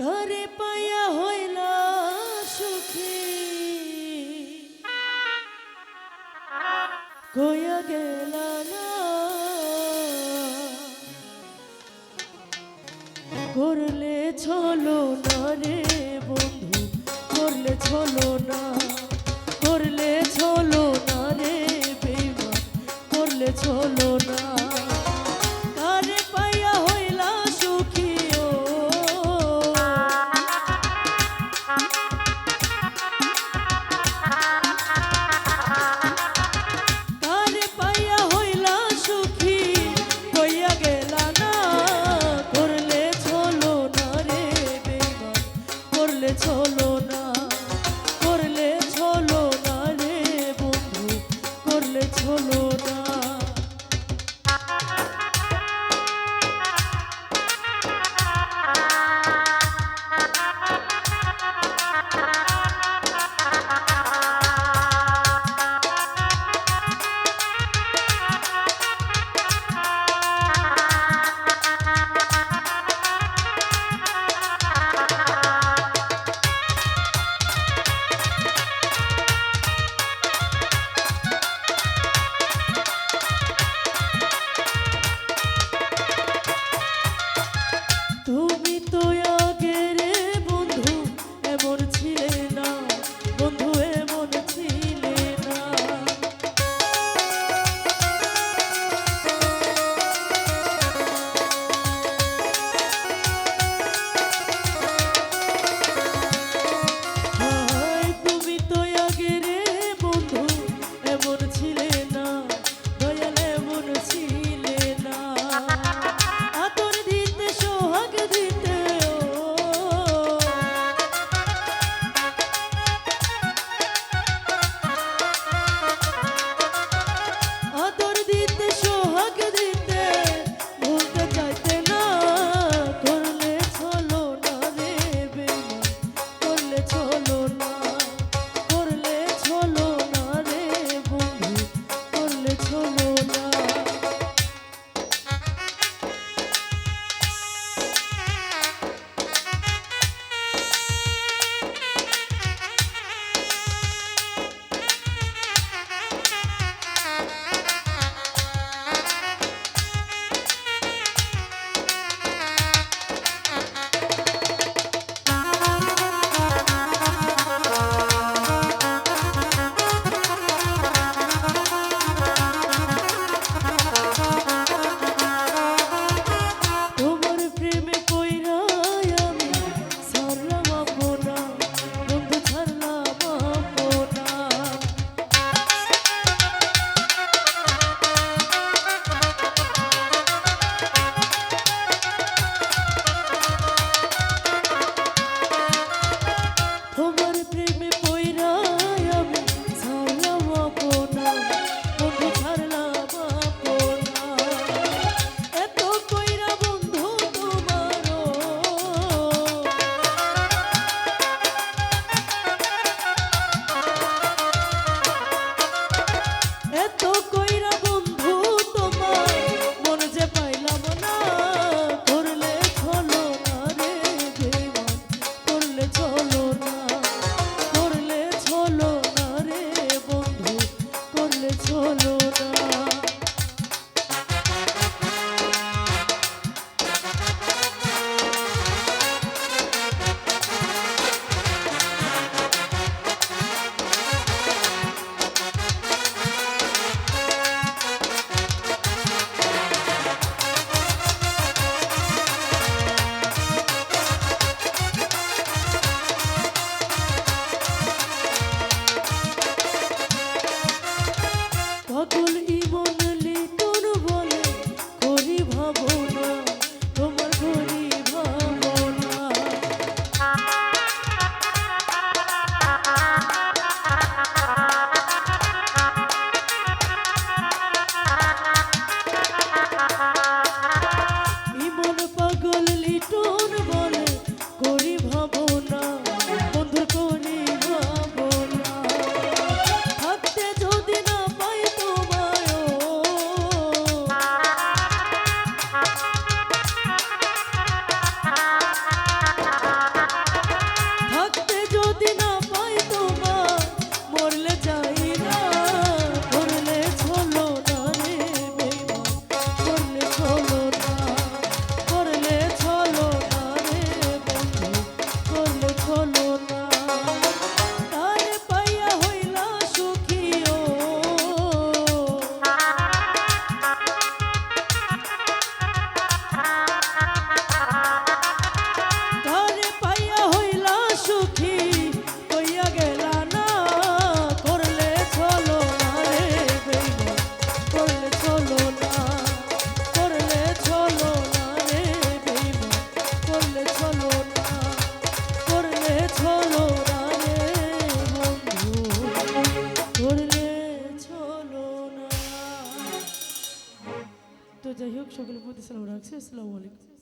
কারে পাইয়া হইল সুখী। কইয়া গেল না। করলে ছলো না রে বন্ধু, করলে ছলো না। করলে ছলো না রে বেমা করলে ছলো solo. সকলে প্রতি সালাম রাখছি আসসালামু আলাইকুম।